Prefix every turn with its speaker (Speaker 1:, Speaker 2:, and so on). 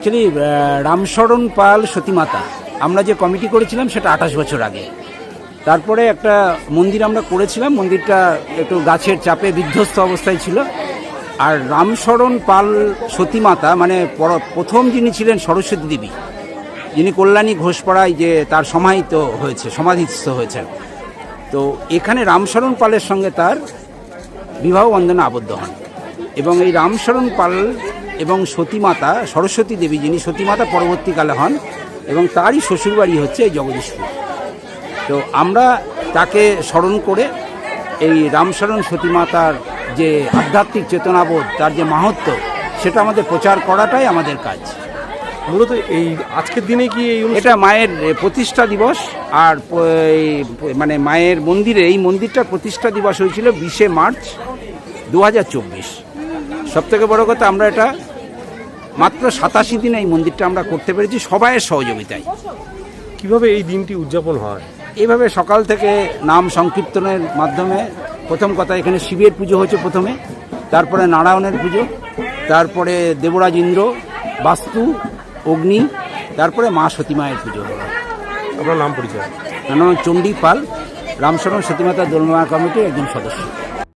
Speaker 1: Actually Ram Sharan পাল সতীমাতা। আমরা যে committee করেছিলাম সেটা আঠাশ বছর আগে। তারপরে একটা মন্দির আমরা করেছিলাম, মন্দিরটা একটু গাছের চাপে বিধ্বস্ত অবস্থায় ছিল। আর রামশরণ পাল সতীমাতা মানে পর- প্রথম যিনি ছিলেন সরস্বতী দেবী, যিনি কল্যাণী ঘোষপাড়ায় যে তার সমাহিত হয়েছে, সমাধিস্থ হয়েছেন। তো এখানে রামশরণ পালের সঙ্গে তার বিবাহ বন্ধনে আবদ্ধ হন। এবং এই রামশরণ পাল এবং সতীমাতা সরস্বতী দেবী যিনি সতীমাতা পরবর্তীকালে হন এবং তারই শ্বশুরবাড়ি হচ্ছে এই জগদীশপুর। তো আমরা তাকে স্মরণ করে এই রামশরণ সতীমাতার যে আধ্যাত্মিক চেতনাবোধ তার যে মাহাত্ম সেটা আমাদের প্রচার করাটাই আমাদের কাজ।
Speaker 2: মূলত এই আজকের দিনে কি এই
Speaker 1: এটা মায়ের প্রতিষ্ঠা দিবস আর এই মানে মায়ের মন্দিরে এই মন্দিরটার প্রতিষ্ঠা দিবস হয়েছিল বিশে মার্চ দু হাজার চব্বিশ। সব থেকে বড় কথা আমরা এটা মাত্র সাতাশি দিনে এই মন্দিরটা আমরা করতে পেরেছি সবাইয়ের সহযোগিতায়।
Speaker 2: কীভাবে এই দিনটি উদযাপন হয়?
Speaker 1: এইভাবে সকাল থেকে নাম সংকীর্তনের মাধ্যমে প্রথম কথা এখানে শিবের পুজো হচ্ছে প্রথমে তারপরে নারায়ণের পুজো তারপরে দেবরাজ ইন্দ্র বাস্তু অগ্নি তারপরে মা সতী মায়ের পুজো। হলো
Speaker 2: আপনার নাম পরিচয়?
Speaker 1: নাম চণ্ডী পাল রামশরণ সতীমাতা দোলমা কমিটির একজন সদস্য।